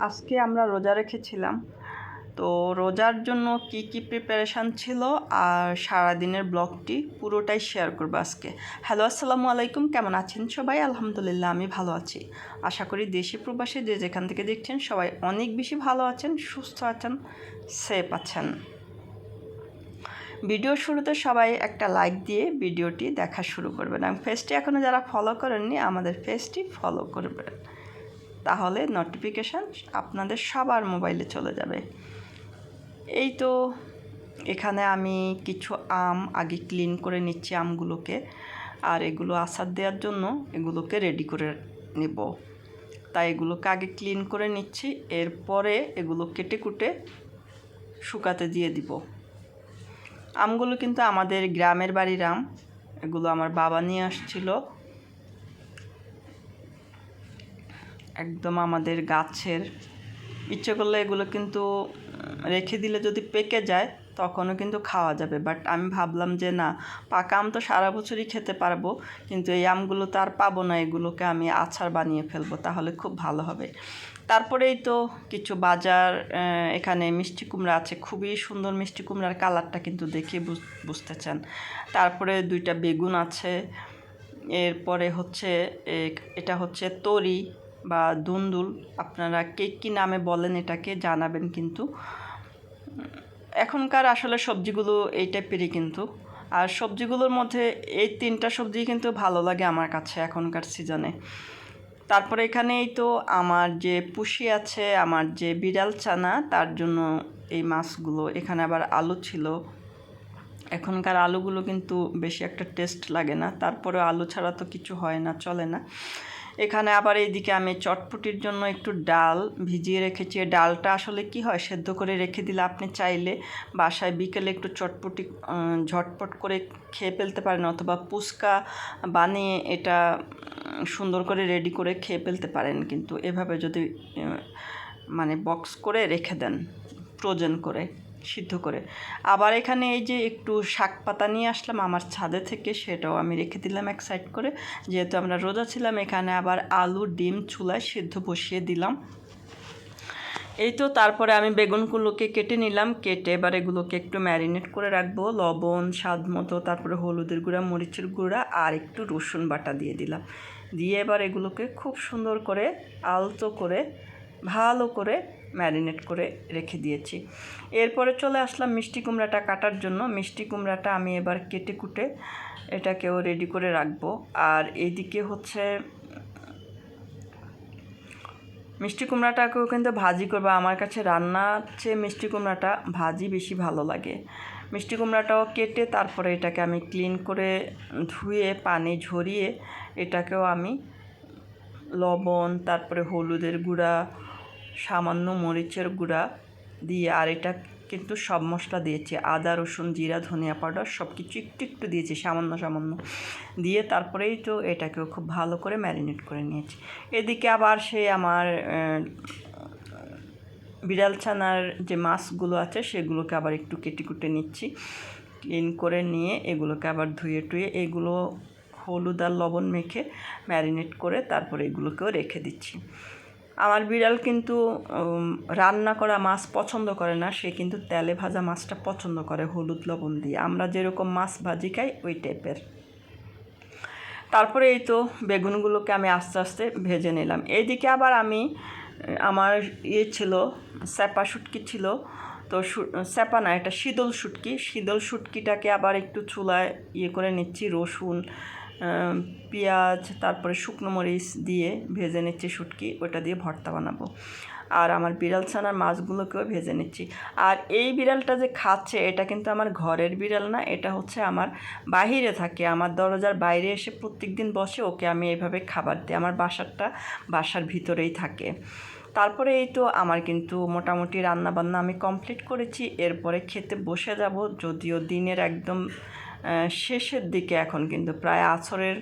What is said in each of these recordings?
আজকে আমরা রোজা রেখেছিলাম। তো রোজার জন্য কি কি প্রিপারেশান ছিল আর সারাদিনের ব্লগটি পুরোটাই শেয়ার করব আজকে। হ্যালো আসসালামু আলাইকুম। কেমন আছেন সবাই? আলহামদুলিল্লাহ, আমি ভালো আছি। আশা করি দেশি প্রবাসী যে যেখান থেকে দেখছেন, সবাই অনেক বেশি ভালো আছেন, সুস্থ আছেন সেফ আছেন। ভিডিও শুরুতে সবাই একটা লাইক দিয়ে ভিডিওটি দেখা শুরু করবেন। এবং ফেসটি এখনও যারা ফলো করেননি, আমাদের ফেসটি ফলো করবেন। তাহলে নোটিফিকেশান আপনাদের সবার মোবাইলে চলে যাবে। এই তো এখানে আমি কিছু আম আগে ক্লিন করে নিচ্ছি আমগুলোকে। আর এগুলো আচার দেওয়ার জন্য এগুলোকে রেডি করে নেব। তাই এগুলোকে আগে ক্লিন করে নিচ্ছি, এরপরে এগুলো কেটে কুটে শুকাতে দিয়ে দিব। আমগুলো কিন্তু আমাদের গ্রামের বাড়ির আম, এগুলো আমার বাবা নিয়ে আসছিল। একদম আমাদের গাছের। ইচ্ছে করলে এগুলো কিন্তু রেখে দিলে যদি পেকে যায়, তখনও কিন্তু খাওয়া যাবে। বাট আমি ভাবলাম যে না, পাকা আম তো সারা বছরই খেতে পারব, কিন্তু এই আমগুলো তো আর পাবো না। এগুলোকে আমি আচার বানিয়ে ফেলব, তাহলে খুব ভালো হবে। তারপরেই তো কিছু বাজার এখানে মিষ্টি কুমড়া আছে। খুবই সুন্দর মিষ্টি কুমড়ার কালারটা কিন্তু দেখে বুঝতে চান। তারপরে দুইটা বেগুন আছে। এরপরে হচ্ছে এটা হচ্ছে তরি। বা দুন্দুল, আপনারা কে কী নামে বলেন এটাকে জানাবেন কিন্তু। এখনকার আসলে সবজিগুলো এই টাইপেরই কিন্তু। আর সবজিগুলোর মধ্যে এই তিনটা সবজি কিন্তু ভালো লাগে আমার কাছে এখনকার সিজনে। তারপরে এখানেই তো আমার যে পুষি আছে, আমার যে বিড়াল চানা, তার জন্য এই মাছগুলো। এখানে আবার আলু ছিল। এখনকার আলুগুলো কিন্তু বেশি একটা টেস্ট লাগে না। তারপরে আলু ছাড়া তো কিছু হয় না, চলে না। এখানে আবার এইদিকে আমি চটপটির জন্য একটু ডাল ভিজিয়ে রেখেছি। ডালটা আসলে কি হয়? সেদ্ধ করে রেখে দিলে আপনি চাইলে বাসায় বিকেলে একটু চটপটি ঝটপট করে খেয়ে ফেলতে পারেন অথবা পুচকা বানিয়ে এটা সুন্দর করে রেডি করে খেয়ে ফেলতে পারেন। কিন্তু এভাবে যদি মানে বক্স করে রেখে দেন ফ্রোজেন করে। সিদ্ধ করে। আবার এখানে এই যে একটু শাক পাতা নিয়ে আসলাম, আমার ছাদে থেকে সেটাও আমি রেখে দিলাম এক সাইড করে। যেহেতু আমরা রোজা ছিলাম, এখানে আবার আলু, ডিম চুলায় সিদ্ধ বসিয়ে দিলাম। এই তো তারপরে আমি বেগুনগুলোকে কেটে নিলাম, কেটে এবার এগুলোকে একটু ম্যারিনেট করে রাখব। লবণ, স্বাদ মতো, তারপরে হলুদের গুঁড়া, মরিচের গুঁড়া আর একটু রসুন বাটা দিয়ে দিলাম। দিয়ে এবার এগুলোকে খুব সুন্দর করে আলতো করে ভালো করে ম্যারিনেট করে রেখে দিয়েছি। এরপরে চলে আসলাম মিষ্টি কুমড়াটা কাটার জন্য। মিষ্টি কুমড়াটা আমি এবার কেটে কুটে এটাকেও রেডি করে রাখব। আর এইদিকে হচ্ছে, মিষ্টি কুমড়াটাকেও কিন্তু ভাজি করব। আমার কাছে রান্নার চেয়ে মিষ্টি কুমড়াটা ভাজি বেশি ভালো লাগে। মিষ্টি কুমড়াটাও কেটে তারপরে এটাকে আমি ক্লিন করে ধুয়ে, পানি ঝরিয়ে এটাকেও আমি লবণ, তারপরে হলুদের গুঁড়া সামান্য মরিচের গুঁড়া দিয়ে, আর এটা কিন্তু সব মশলা দিয়েছি। আদা, রসুন, জিরা, ধনিয়া পাউডার সব কিছু একটু একটু দিয়েছি, সামান্য সামান্য। দিয়ে তারপরেই তো এটাকেও খুব ভালো করে ম্যারিনেট করে নিয়েছি। এদিকে আবার সে আমার বিড়াল ছানার যে মাছগুলো আছে, সেগুলোকে আবার একটু কেটে কুটে নিচ্ছি। ক্লিন করে নিয়ে এগুলোকে আবার ধুয়ে টুয়ে এগুলো হলুদ আর লবণ মেখে ম্যারিনেট করে তারপরে এগুলোকেও রেখে দিচ্ছি। আমার বিড়াল কিন্তু রান্না করা মাছ পছন্দ করে না, সে কিন্তু তেলে ভাজা মাছটা পছন্দ করে হলুদ লবণ দিয়ে। আমরা যেরকম মাছ ভাজি খাই, ওই টাইপের। তারপরে এই তো বেগুনগুলোকে আমি আস্তে আস্তে ভেজে নিলাম। এইদিকে আবার আমি, আমার ইয়ে ছিল, স্যাপা শুটকি ছিল। তো স্যাপা না, এটা শীতল শুটকি। শীতল শুটকিটাকে আবার একটু চুলায় ইয়ে করে নিচ্ছি, রসুন পেঁয়াজ, তারপরে শুকনো মরিচ দিয়ে ভেজে নিচ্ছি শুটকি, ওটা দিয়ে ভর্তা বানাবো। আর আমার বিড়াল ছানার মাছগুলোকেও ভেজে নিচ্ছি। আর এই বিড়ালটা যে খাচ্ছে, এটা কিন্তু আমার ঘরের বিড়াল না, এটা হচ্ছে আমার বাহিরে থাকে। আমার দরজার বাইরে এসে প্রত্যেক দিন বসে ওকে আমি এইভাবে খাবার দিই। আমার বাসারটা বাসার ভিতরেই থাকে। তারপরে এই তো আমার কিন্তু মোটামুটি রান্নাবান্না আমি কমপ্লিট করেছি। এরপরে খেতে বসে যাব, যদিও দিনের একদম শেষের দিকে এখন কিন্তু প্রায় আছরের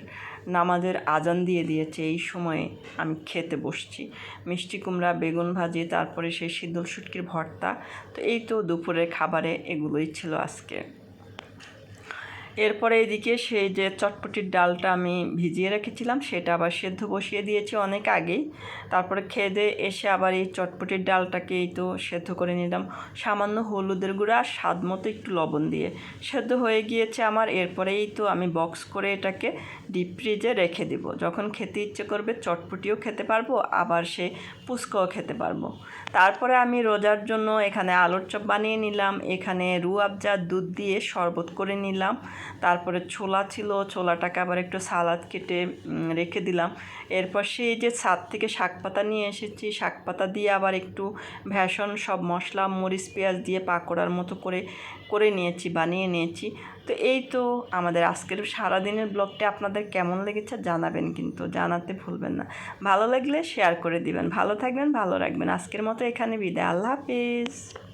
নামাজের আজান দিয়ে দিয়েছে, এই সময়ে আমি খেতে বসছি। মিষ্টি কুমড়া, বেগুন ভাজি, তারপরে সেই শীতল শুটকির ভর্তা। তো এই তো দুপুরের খাবারে এগুলোই ছিল আজকে। এরপরে এদিকে সেই যে চটপটির ডালটা আমি ভিজিয়ে রেখেছিলাম, সেটা আবার সেদ্ধ বসিয়ে দিয়েছি অনেক আগেই। তারপরে খেয়ে এসে আবার এই চটপটির ডালটাকে এই তো সেদ্ধ করে নিলাম। সামান্য হলুদের গুঁড়া আর স্বাদ মতো একটু লবণ দিয়ে। সেদ্ধ হয়ে গিয়েছে আমার, এরপরেই তো আমি বক্স করে এটাকে ডিপ ফ্রিজে রেখে দেব। যখন খেতে ইচ্ছে করবে চটপটিও খেতে পারব, আবার সে পুস্কাও খেতে পারব। তারপরে আমি রোজার জন্য এখানে আলুর চপ বানিয়ে নিলাম, এখানে রু আফজার দুধ দিয়ে শরবত করে নিলাম, তারপরে ছোলা ছিল, ছোলাটাকে আবার একটু সালাদ কেটে রেখে দিলাম। এরপর সেই যে ছাদ থেকে শাক পাতা নিয়ে এসেছি, শাক পাতা দিয়ে আবার একটু ভ্যাসন সব মশলা, মরিচ, পেঁয়াজ দিয়ে পাকোড়ার মতো করে করে নিয়েছি, বানিয়ে নিয়েছি। তো এই তো আমাদের আজকের সারাদিনের ব্লগটি। আপনাদের কেমন লেগেছে জানাবেন কিন্তু, জানাতে ভুলবেন না। ভালো লাগলে শেয়ার করে দিবেন। ভালো থাকবেন, ভালো রাখবেন। আজকের মতো এখানে বিদায়। আল্লাহ হাফিজ।